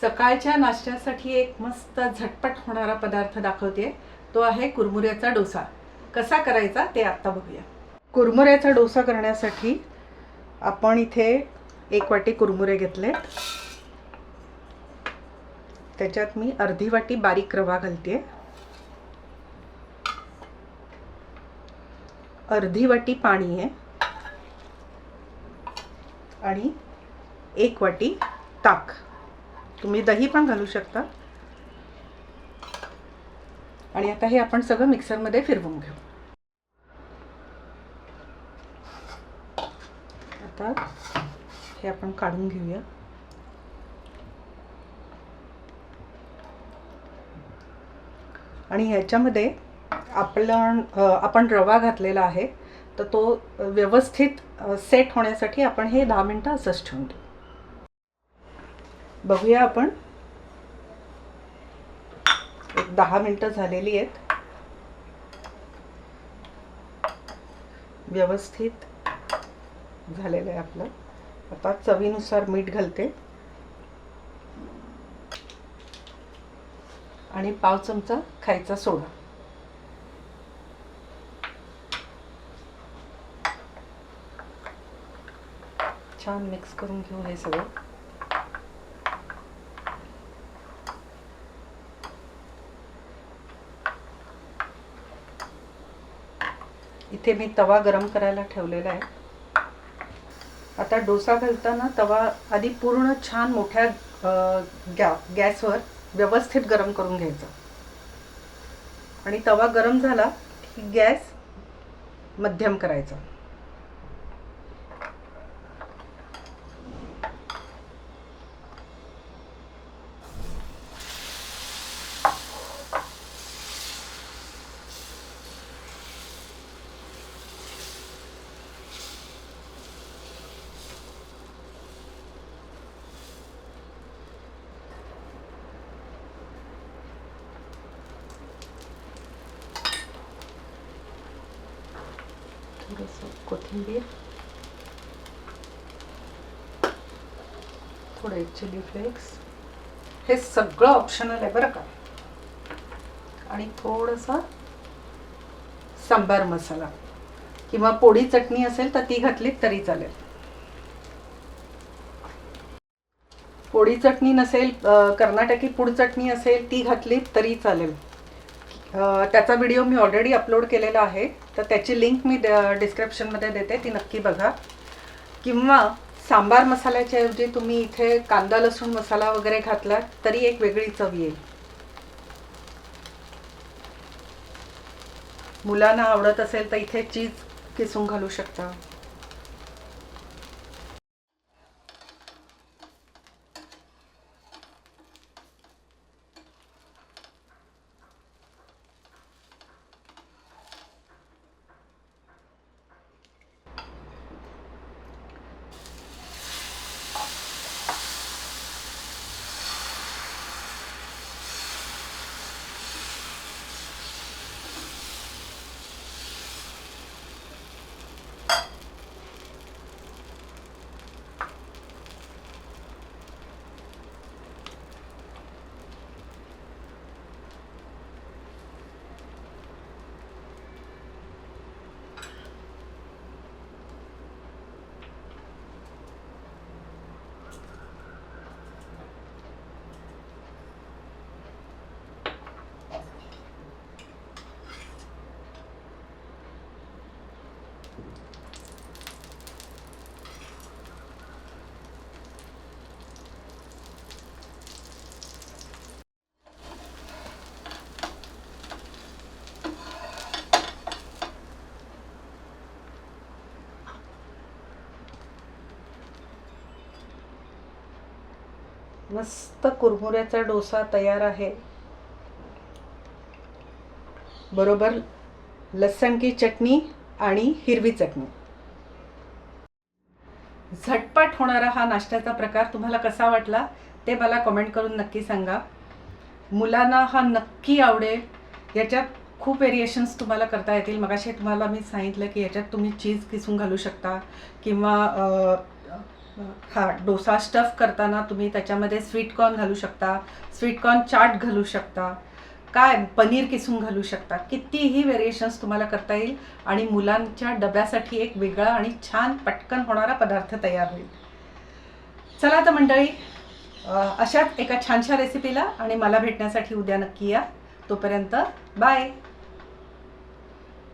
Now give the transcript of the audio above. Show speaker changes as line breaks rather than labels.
सकाळच्या नाश्त्यासाठी एक मस्त झटपट होणारा पदार्थ दाखवते. तो आहे कुरमुऱ्याचा डोसा. कसा करायचा ते आत्ता बघूया. कुरमुऱ्याचा डोसा करण्यासाठी आपण इथे एक वाटी कुरमुरे घेतले. त्याच्यात मी अर्धी वाटी बारीक रवा घालते. अर्धी वाटी पाणी आहे. आणि एक वाटी ताक. तुम्ही दही पण घालू शकता. आणि आता हे आपण सगळं मिक्सरमध्ये फिरवून घेऊ. आता हे आपण काढून घेऊया. आणि ह्याच्यामध्ये आपलं आपण रवा घातलेला आहे तर तो व्यवस्थित सेट होण्यासाठी आपण हे दहा मिनटं असंच ठेवून देऊ. बघूया आपण. एक दहा मिनटं झालेली आहेत. व्यवस्थित झालेलं आहे आपलं. आता चवीनुसार मीठ घालते. आणि पाव चमचा खायचा सोडा. छान मिक्स करून घेऊ हे सगळं. इथे मी तवा गरम करायला ठेवलेला आहे. आता डोसा घालताना तवा आधी पूर्ण छान मोठ्या गॅ गॅसवर व्यवस्थित गरम करून घ्यायचा. आणि तवा गरम झाला की गॅस मध्यम करायचा. थोडंसं कोथिंबीर. थोडे चिली फ्लेक्स हे सगळं ऑप्शनल आहे बरं का. आणि थोडंसं सांबार मसाला. किंवा पोळी चटणी असेल तर ती घातली तरी चालेल. पोळी चटणी नसेल कर्नाटकी पूड चटणी असेल ती घातली तरी चालेल. त्याचा व्हिडिओ मी ऑलरेडी अपलोड केलेला आहे. तर त्याची लिंक मी डिस्क्रिप्शनमध्ये देते. ती नक्की बघा. किंवा सांबार मसाल्याच्या ऐवजी तुम्ही इथे कांदा लसूण मसाला वगैरे घातला तरी एक वेगळी चव येईल. मुलांना आवडत असेल तर इथे चीज किसून घालू शकता. मस्त कुरमुऱ्याचा डोसा तयार आहे. बरोबर? लसणकी चटणी आणि हिरवी चटणी. झटपट होणारा हा नाश्त्याचा प्रकार तुम्हाला कसा वाटला ते मला कमेंट करून नक्की सांगा. मुलांना हा नक्की आवडेल. याच्यात खूप व्हेरिएशन्स तुम्हाला करता येतील. मगाशी तुम्हाला मी सांगितलं की याच्यात तुम्ही चीज किसून घालू शकता किंवा हा डोसा स्टफ करताना तुम्ही त्याच्यामध्ये स्वीट कॉर्न घालू शकता स्वीट कॉर्न चाट घालू शकता काय पनीर किसून घालू शकता कितीही व्हेरिएशन्स तुम्हाला करता येईल आणि मुलांच्या डब्यासाठी एक वेगळा आणि छान पटकन होणारा पदार्थ तयार होईल. चला तर मंडळी अशाच एका छानशा रेसिपीला आणि मला भेटण्यासाठी उद्या नक्की या. तोपर्यंत बाय